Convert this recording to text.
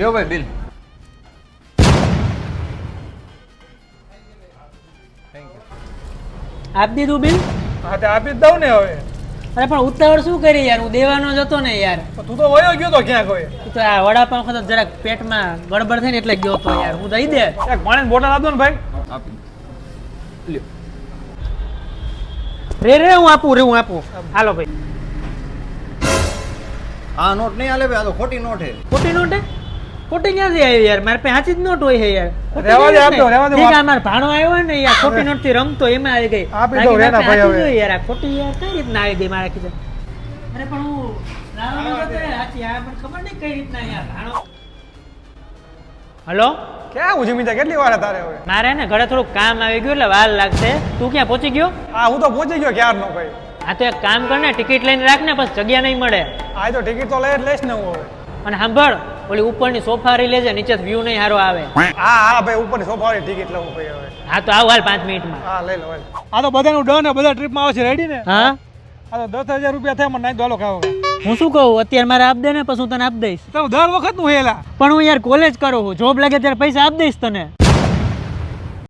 લ્યો ભાઈ બિલ આપ દીધું બિલ હા તે આપી જ દઉં ને હવે. અરે પણ ઉતાવળ શું કરી યાર? હું દેવાનો જ હતો ને યાર. તું તો વયો ગયો તો ક્યાં કોઈ ઈ તો આ વડાપાવ ખાતો જરાક પેટમાં ગડબડ થઈ ને એટલે ગયો તો યાર. હું દઈ દે. એક પાણી બોટલ આપજો ને ભાઈ. આપી લ્યો. રે રે હું આપું રે હું આપું. હાલો ભાઈ. આ નોટ નહીં હાલે ભાઈ આ તો ખોટી નોટ છે. ખોટી નોટ હે? ખોટી ક્યાંથી આવી યાર? મારે પાસે જ નોટ હોય છે યાર. દે, દે, ઠીક, આ મારો ભાણો આવ્યો હોય ને યાર ખોટી નોટથી રમતો એમાં આવી ગઈ. આપી દો રેના ભાઈ હવે. યાર આ ખોટી યાર કઈ રીતના આવી ગઈ મારા કીધું અરે પણ હું લાવવાનો હતો યાર, આ મને ખબર નહીં કઈ રીતના યાર ભાણો હલો? ક્યાં હું જમીતા કેટલી વાર તારે હવે? મારે ને ઘરે થોડુંક કામ આવી ગયું એટલે વાર લાગશે. તું ક્યાં પહોંચી ગયો? હા હું તો પહોંચી ગયો ક્યારનો ભાઈ. હા તો એક કામ કર ને ટિકિટ લઈને રાખ ને પછી જગ્યા નહીં મળે. આ તો ટિકિટ તો લઈ જ લઈશ ને હું હવે. અને સાંભળ ઓલી ઉપરની સોફારી લેજે નીચે વ્યૂ નહીં હારો આવે. હા હા ભાઈ ઉપરની સોફારી ટિકિટ લઉં ભાઈ હવે. હા તો આવ હાલ પાંચ મિનિટમાં. હા લઈ લો ભાઈ આ તો બધાનું ડન ને બધા ટ્રીપમાં આવે છે રેડી ને? હા? આ તો દસ હજાર રૂપિયા થાય મને નાઈ દોલો ખાવ હું શું કહું અત્યારે મારે આપ દે ને પછી હું તને આપ દઈશ. તો દર વખતનું હેલા. પણ હું યાર કોલેજ કરું છું જોબ લાગે ત્યારે પૈસા આપ દઈશ તને.